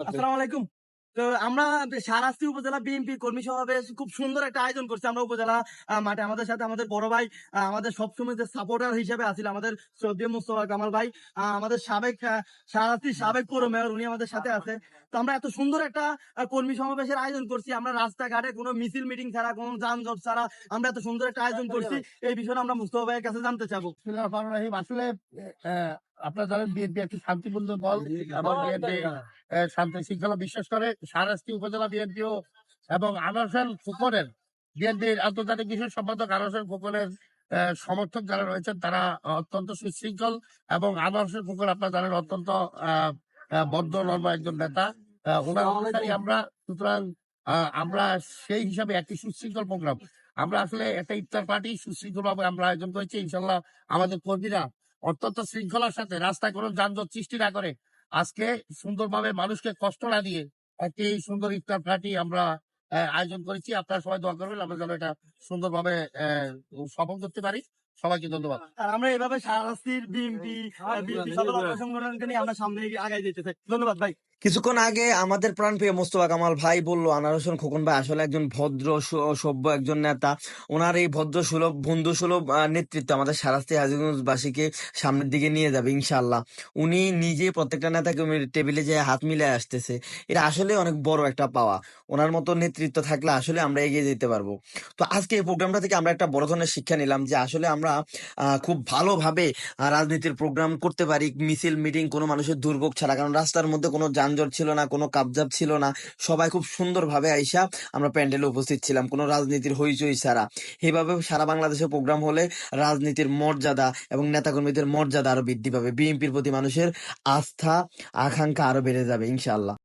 আসসালামু আলাইকুম তো আমরা সারাস্তি উপজেলা বিএনপি কর্মী সমাবেশ খুব সুন্দর একটা আয়োজন করছি আমরা উপজেলা মাঠে। আমাদের সাথে আমাদের বড় ভাই আমাদের সবসময় যে সাপোর্টার হিসেবে আছিল আমাদের শ্রদ্ধেয় মুস্তফা কামাল ভাই আমাদের সাবেক সারাস্তির সাবেক পৌর মেয়র উনি আমাদের সাথে আছে। তো আমরা এত সুন্দর একটা কর্মী সমাবেশের আয়োজন করছি। আমরা রাস্তাঘাটে কোনো মিছিল মিটিং ছাড়া কোনো যানজট ছাড়া আমরা এত সুন্দর একটা আয়োজন করছি। এই বিষয়ে আমরা মুস্তফা ভাইয়ের কাছে জানতে চাবো। আসলে আপনারা জানেন বিএনপি একটি শান্তিপূর্ণ দল এবং বিএনপি শান্তি শৃঙ্খলা বিশ্বাস করে। সারাস্তি উপজেলা বিএনপিও এবং আনারসেন ফুকনের বিএনপির আন্তর্জাতিক বিষয় সম্পাদক আনারসেন ফুকনের সমর্থক যারা রয়েছেন তারা অত্যন্ত সুশৃঙ্খল এবং আনারসেন ফুকন আপনারা জানেন অত্যন্ত বদ্ধ নর্ম একজন নেতা। ওনার অনুসারী আমরা সুতরাং আহ, আমরা সেই হিসাবে একটি সুশৃঙ্খল প্রোগ্রাম। আমরা আসলে একটা ইফতার পার্টি সুশৃঙ্খল ভাবে আমরা আয়োজন করেছি ইনশাল্লাহ আমাদের কর্মীরা অত্যন্ত শৃঙ্খলার সাথে রাস্তায় কোনো যানজট সৃষ্টি না করে আজকে সুন্দরভাবে মানুষকে কষ্ট না দিয়ে একটি সুন্দর ইফতার পার্টি আমরা আয়োজন করেছি। আপনারা সবাই দোয়া করবেন, আমরা যেন এটা সুন্দরভাবে সফল করতে পারি। সবাইকে ধন্যবাদ। আর আমরা এভাবে সারা সদর সংগঠনকে নিয়ে আমরা সামনে আগাই যেতে চাই। ধন্যবাদ, ভাই। কিছুক্ষণ আগে আমাদের প্রাণ প্রাণপ্রিয় মোস্তফা কামাল ভাই বলল, আনার হোসেন খোকন ভাই আসলে একজন ভদ্র সভ্য একজন নেতা। ওনার এই ভদ্র, সুলভ বন্ধু সুলভ নেতৃত্ব আমাদের সারাস্তি হাজিগঞ্জবাসীকে সামনের দিকে নিয়ে যাবে ইনশাল্লাহ উনি নিজে প্রত্যেকটা নেতাকে টেবিলে যে হাত মিলিয়ে আসতেছে। এটা আসলে অনেক বড় একটা পাওয়া। ওনার মতো নেতৃত্ব থাকলে আসলে আমরা এগিয়ে যেতে পারব। তো আজকে এই প্রোগ্রামটা থেকে আমরা একটা বড় ধরনের শিক্ষা নিলাম যে আসলে আমরা খুব ভালোভাবে রাজনীতির প্রোগ্রাম করতে পারি, মিছিল, মিটিং কোনো মানুষের দুর্ভোগ ছাড়া। কারণ রাস্তার মধ্যে কোনো যানজট ছিল না, কোনো কাবজাব ছিল না। সবাই খুব সুন্দরভাবে আইসা আমরা প্যান্ডেলে উপস্থিত ছিলাম, কোনো রাজনীতির হইচই ছাড়া। এইভাবে সারা বাংলাদেশে প্রোগ্রাম হলে রাজনীতির মর্যাদা এবং নেতাকর্মীদের মর্যাদা আরও বৃদ্ধি পাবে। বিএনপির প্রতি মানুষের আস্থা, আকাঙ্ক্ষা আরও বেড়ে যাবে, ইনশাআল্লাহ।